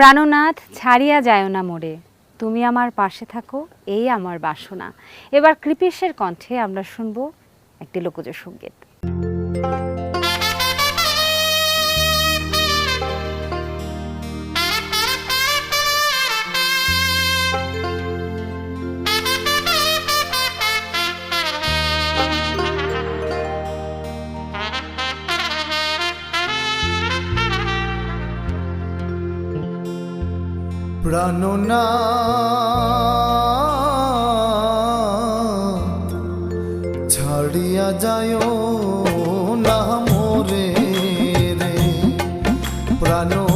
প্রাণনাথ, ছাড়িয়া যায় না মোড়ে। তুমি আমার পাশে থাকো, এই আমার বাসনা। এবার কৃপেশের কণ্ঠে আমরা শুনব একটি লোকজ সংগীত। thank you ছাড়িয়া যায় না মোরে রে। প্রাণ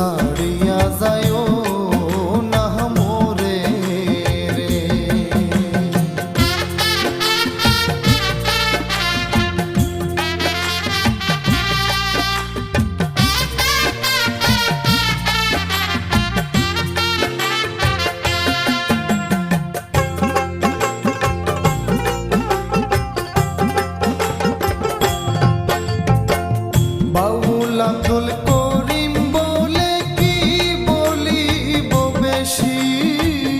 ছাড়িয়া যায় না মোরে বাউল আব্দুল ti.